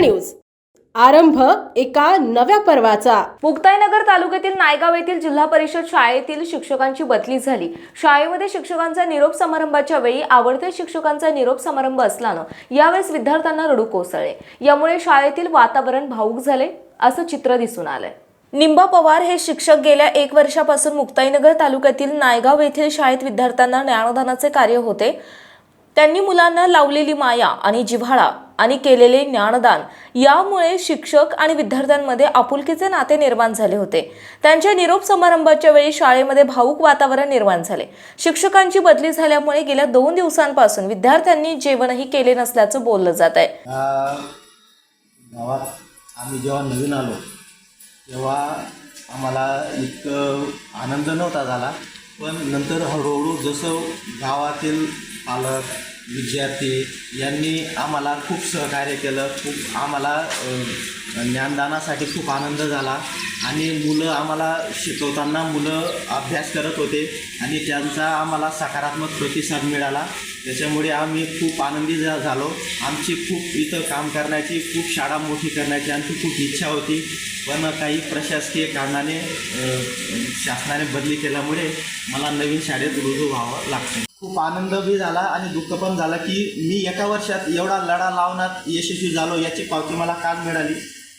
News. आरंभ एका नव्या पर्वाचा. मुक्ताईनगर तालुक्यातील नायगाव येथील जिल्हा परिषद शाळेतील शिक्षकांची बदली झाली. शाळेमध्ये शिक्षकांचा निरोप समारंभाच्या वेळी आवडत्या शिक्षकांचा निरोप समारंभ असल्यानं यावेळेस विद्यार्थ्यांना रडू कोसळले. यामुळे शाळेतील वातावरण भावूक झाले असं चित्र दिसून आलंय. निंबा पवार हे शिक्षक गेल्या एक वर्षापासून मुक्ताईनगर तालुक्यातील नायगाव येथील शाळेत विद्यार्थ्यांना ज्ञानदानाचे कार्य होते. त्यांनी मुलांना लावलेली माया आणि जिव्हाळा आणि केलेले ज्ञानदान. यामुळे शिक्षक आणि विद्यार्थ्यांमध्ये आपुलकीचे नाते निर्माण झाले होते. त्यांच्या निरोप समारंभाच्या वेळी शाळेमध्ये भाऊक वातावरण निर्माण झाले. शिक्षकांची बदली झाल्यामुळे गेल्या दोन दिवसांपासून विद्यार्थ्यांनी जेवणही केले नसल्याचं बोललं जात आहे. गावात आम्ही जेव्हा नवीन आलो तेव्हा आम्हाला इतकं आनंद नव्हता झाला. पण नंतर हळूहळू जसं गावातील पालक विद्यार्थी यांनी आम्हाला खूप सहकार्य केलं खूप आम्हाला ज्ञानदानासाठी खूप आनंद झाला आणि मुलं आम्हाला शिकवताना मुलं अभ्यास करत होते आणि त्यांचा आम्हाला सकारात्मक प्रतिसाद मिळाला. त्याच्यामुळे आम्ही खूप आनंदी झालो. आमची खूप इथं काम करण्याची खूप शाळा मोठी करण्याची आमची खूप इच्छा होती. पण काही प्रशासकीय कारणाने शासनाने बदली केल्यामुळे मला नवीन शाळेत रुजू व्हावं लागतं. खूप आनंद बी झाला आणि दुःख पण झालं की मी एका वर्षात एवढा लढा लावण्यात यशस्वी झालो याची पावती मला काल मिळाली.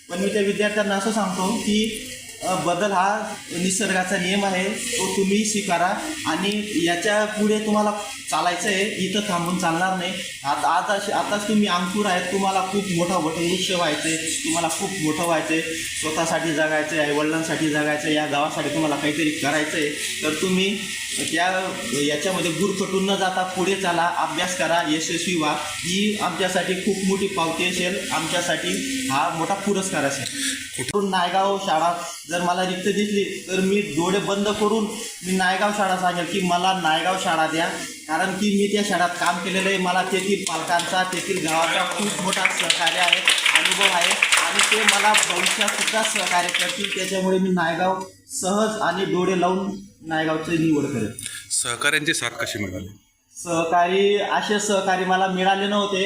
पण मी त्या विद्यार्थ्यांना असं सांगतो की बदल हा निसर्गाचा नियम आहे. तो तुम्ही स्वीकारा आणि याच्यापुढे तुम्हाला चालायचं आहे इथं थांबून चालणार नाही. आता आता आताच तुम्ही अंकुर आहेत तुम्हाला खूप मोठा वटवृक्ष व्हायचं आहे तुम्हाला खूप मोठं व्हायचं आहे स्वतःसाठी जगायचं आहे वडिलांसाठी जगायचं आहे या गावासाठी तुम्हाला काहीतरी करायचं आहे तर तुम्ही त्या याच्यामध्ये गुरखटून न जाता पुढे चाला अभ्यास करा यशस्वी व्हा. ही आमच्यासाठी खूप मोठी पावती असेल. आमच्यासाठी हा मोठा पुरस्कार असेल. कुठून नायगाव शाळा जर मला रिक्त दिसली तर मी डोळे बंद करून मी नायगाव शाळा सांगेल की मला नायगाव शाळा द्या. कारण की मी त्या शाळेत काम केलेलं आहे. मला तेथील पालकांचा तेथील गावाचा खूप मोठा सहकार्य आहे अनुभव आहे. आणि ते मला भविष्यात सुद्धा सहकार्य करतील. त्याच्यामुळे मी नायगाव सहज आणि डोळे लावून नायगावची निवड करेल. सहकाऱ्यांची साथ कशी मिळाली? सहकारी असे सहकारी मला मिळाले नव्हते.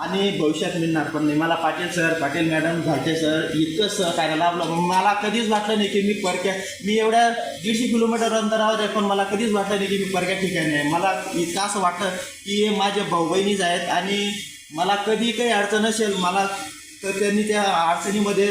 आणि भविष्यात मिळणार. पण नाही मला Patil sir Patil madam Ghate sir इतकं सहकार्य लाभलं. मला कधीच वाटलं नाही की मी परक्या मी एवढ्या दीडशे किलोमीटर अंतरावर आहे पण मला कधीच वाटलं नाही की मी परक्या ठिकाणी आहे. मला इतकं असं वाटतं की हे माझे भाऊ बहिणीच आहेत आणि मला कधी काही अडचण असेल मला तर त्यांनी त्या अडचणीमध्ये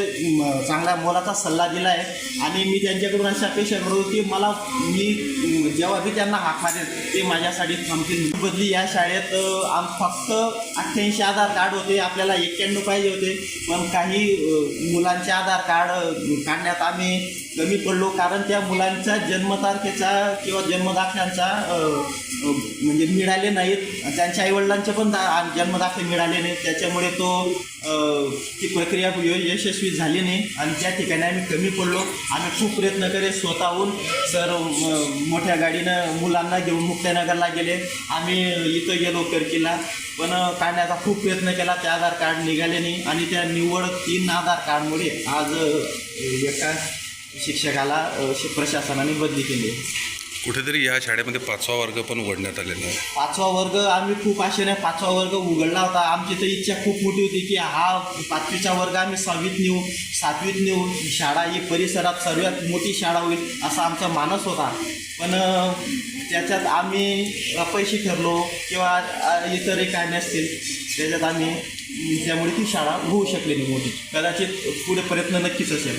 चांगला मोलाचा सल्ला दिला आहे आणि मी त्यांच्याकडून अशी अपेक्षा करतो की मला मी जेव्हा मी त्यांना हाक मारेन ते माझ्यासाठी थांबतील. बदली या शाळेत आम फक्त अठ्ठ्याऐंशी आधार कार्ड होते आपल्याला एक्क्याण्णव पाहिजे होते. पण काही मुलांचे आधार कार्ड काढण्यात आम्ही कमी पडलो कारण त्या मुलांचा जन्मतारखेचा किंवा जन्मदाखल्यांचा म्हणजे मिळाले नाहीत. त्यांच्या आईवडिलांचे पण दा जन्मदाखले मिळाले नाहीत. त्याच्यामुळे तो ती प्रक्रिया यशस्वी झाली नाही. आणि त्या ठिकाणी आम्ही कमी पडलो आम्ही खूप प्रयत्न केले स्वतःहून सर मोठ्या गाडीनं मुलांना घेऊन मुक्तानगरला गेले. आम्ही इथं गेलो करकीला. पण काढण्याचा खूप प्रयत्न केला. ते आधार कार्ड निघाले नाही. आणि त्या निवड तीन आधार कार्डमुळे आज एका शिक्षकाला प्रशासनाने बदली केली. आहे. कुठेतरी या शाळेमध्ये पाचवा वर्ग पण उघडण्यात आलेला आहे. पाचवा वर्ग आम्ही खूप आशेने पाचवा वर्ग उघडला होता. आमची तर इच्छा खूप मोठी होती की हा पाचवीचा वर्ग आम्ही सहावीत नेऊ सातवीत नेऊ. शाळा ही परिसरात सर्वात मोठी शाळा होईल असा आमचा मानस होता. पण त्याच्यात आम्ही अपयशी ठरलो किंवा इतरही काय नसतील त्याच्यात आम्ही त्यामुळे ती शाळा होऊ शकली नाही मोठी. कदाचित पुढे प्रयत्न नक्कीच असेल.